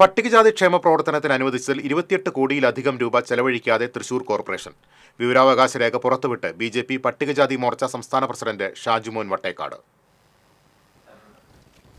പട്ടികജാതി ക്ഷേമ പ്രവർത്തനത്തിന് അനുവദിച്ചതിൽ ഇരുപത്തിയെട്ട് കോടിയിലധികം രൂപ ചെലവഴിക്കാതെ തൃശൂർ കോർപ്പറേഷൻ. വിവരാവകാശ രേഖ പുറത്തുവിട്ട് ബി ജെ പി പട്ടികജാതി മോർച്ച സംസ്ഥാന പ്രസിഡന്റ് ഷാജുമോൻ വട്ടേക്കാട്.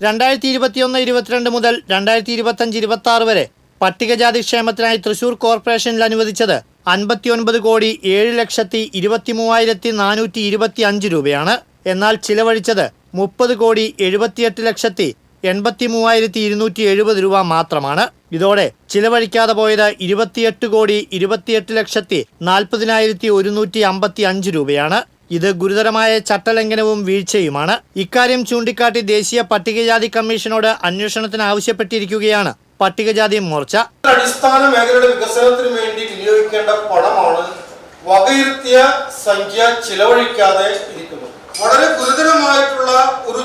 രണ്ടായിരത്തി ഇരുപത്തിയൊന്ന് ഇരുപത്തിരണ്ട് മുതൽ രണ്ടായിരത്തി ഇരുപത്തഞ്ച് ഇരുപത്തി ആറ് വരെ പട്ടികജാതി ക്ഷേമത്തിനായി തൃശൂർ കോർപ്പറേഷനിൽ അനുവദിച്ചത് അൻപത്തിയൊൻപത് കോടി ഏഴ് ലക്ഷത്തി ഇരുപത്തി മൂവായിരത്തി നാനൂറ്റി ഇരുപത്തി അഞ്ച് രൂപയാണ്. എന്നാൽ ചിലവഴിച്ചത് മുപ്പത് കോടി എഴുപത്തിയെട്ട് ലക്ഷത്തി എൺപത്തി മൂവായിരത്തി ഇരുന്നൂറ്റി എഴുപത് രൂപ മാത്രമാണ്. ഇതോടെ ചിലവഴിക്കാതെ പോയത് ഇരുപത്തിയെട്ട് കോടി ഇരുപത്തിയെട്ട് ലക്ഷത്തി നാൽപ്പതിനായിരത്തി ഒരുന്നൂറ്റി അമ്പത്തി അഞ്ച് രൂപയാണ്. ഇത് ഗുരുതരമായ ചട്ടലംഘനവും വീഴ്ചയുമാണ്. ഇക്കാര്യം ചൂണ്ടിക്കാട്ടി ദേശീയ പട്ടികജാതി കമ്മീഷനോട് അന്വേഷണത്തിന് ആവശ്യപ്പെട്ടിരിക്കുകയാണ്. പട്ടികജാതി മോർച്ച. അടിസ്ഥാന മേഖലയുടെ വികസനത്തിന് വേണ്ടി വിനിയോഗിക്കേണ്ട പണമാണ് വകയിരുത്തിയ സംഖ്യ ചിലവഴിക്കാതെ ഇരിക്കുന്നത്. വളരെ ഗുരുതരമായിട്ടുള്ള ഒരു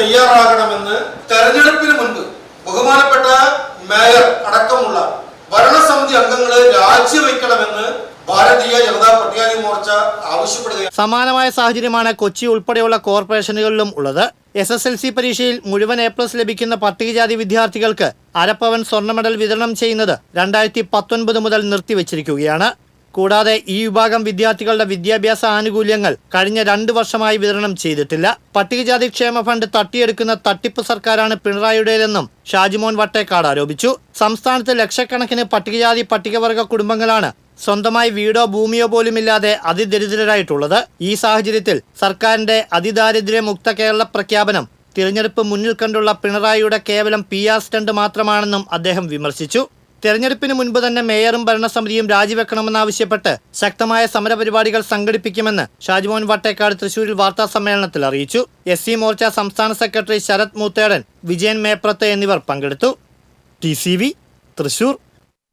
തയ്യാറാകണമെന്ന് തെരഞ്ഞെടുപ്പിന് മുൻപ് ബഹുമാനപ്പെട്ട മേയർ അടക്കമുള്ള ഭരണസമിതി അംഗങ്ങളെ രാജിവെക്കണമെന്ന് ഭാരതീയ ജനതാ പട്ടികാതി മോർച്ച ആവശ്യപ്പെടുകയാണ്. സമാനമായ സാഹചര്യമാണ് കൊച്ചി ഉൾപ്പെടെയുള്ള കോർപ്പറേഷനുകളിലും ഉള്ളത്. എസ് എസ് എൽ സി പരീക്ഷയിൽ മുഴുവൻ എ പ്ലസ് ലഭിക്കുന്ന പട്ടികജാതി വിദ്യാർത്ഥികൾക്ക് അരപ്പവൻ സ്വർണ മെഡൽ വിതരണം ചെയ്യുന്നത് രണ്ടായിരത്തി പത്തൊൻപത് മുതൽ നിർത്തിവച്ചിരിക്കുകയാണ്. കൂടാതെ ഈ വിഭാഗം വിദ്യാർത്ഥികളുടെ വിദ്യാഭ്യാസ ആനുകൂല്യങ്ങൾ കഴിഞ്ഞ രണ്ടു വർഷമായി വിതരണം ചെയ്തിട്ടില്ല. പട്ടികജാതി ക്ഷേമ ഫണ്ട് തട്ടിയെടുക്കുന്ന തട്ടിപ്പ് സർക്കാരാണ് പിണറായിയുടേതെന്നും ഷാജിമോൻ വട്ടേക്കാട് ആരോപിച്ചു. സംസ്ഥാനത്ത് ലക്ഷക്കണക്കിന് പട്ടികജാതി പട്ടികവർഗ കുടുംബങ്ങളാണ് സ്വന്തമായി വീടോ ഭൂമിയോ പോലുമില്ലാതെ അതിദരിദ്രരായിട്ടുള്ളത്. ഈ സാഹചര്യത്തിൽ സർക്കാരിന്റെ അതിദാരിദ്ര്യമുക്ത കേരള പ്രഖ്യാപനം തിരഞ്ഞെടുപ്പ് മുന്നിൽ കണ്ടുള്ള പിണറായിയുടെ കേവലം പി ആർ സ്റ്റണ്ട് മാത്രമാണെന്നും അദ്ദേഹം വിമർശിച്ചു. തെരഞ്ഞെടുപ്പിന് മുൻപ് തന്നെ മേയറും ഭരണസമിതിയും രാജിവെക്കണമെന്നാവശ്യപ്പെട്ട് ശക്തമായ സമരപരിപാടികൾ സംഘടിപ്പിക്കുമെന്ന് ഷാജിമോൻ വട്ടേക്കാട് തൃശൂരിൽ വാർത്താ സമ്മേളനത്തിൽ അറിയിച്ചു. എസ് സി മോർച്ച സംസ്ഥാന സെക്രട്ടറി ശരത് മൂത്തേടൻ വിജയൻ മേപ്രത്ത് എന്നിവർ പങ്കെടുത്തു. T C V Thrissur.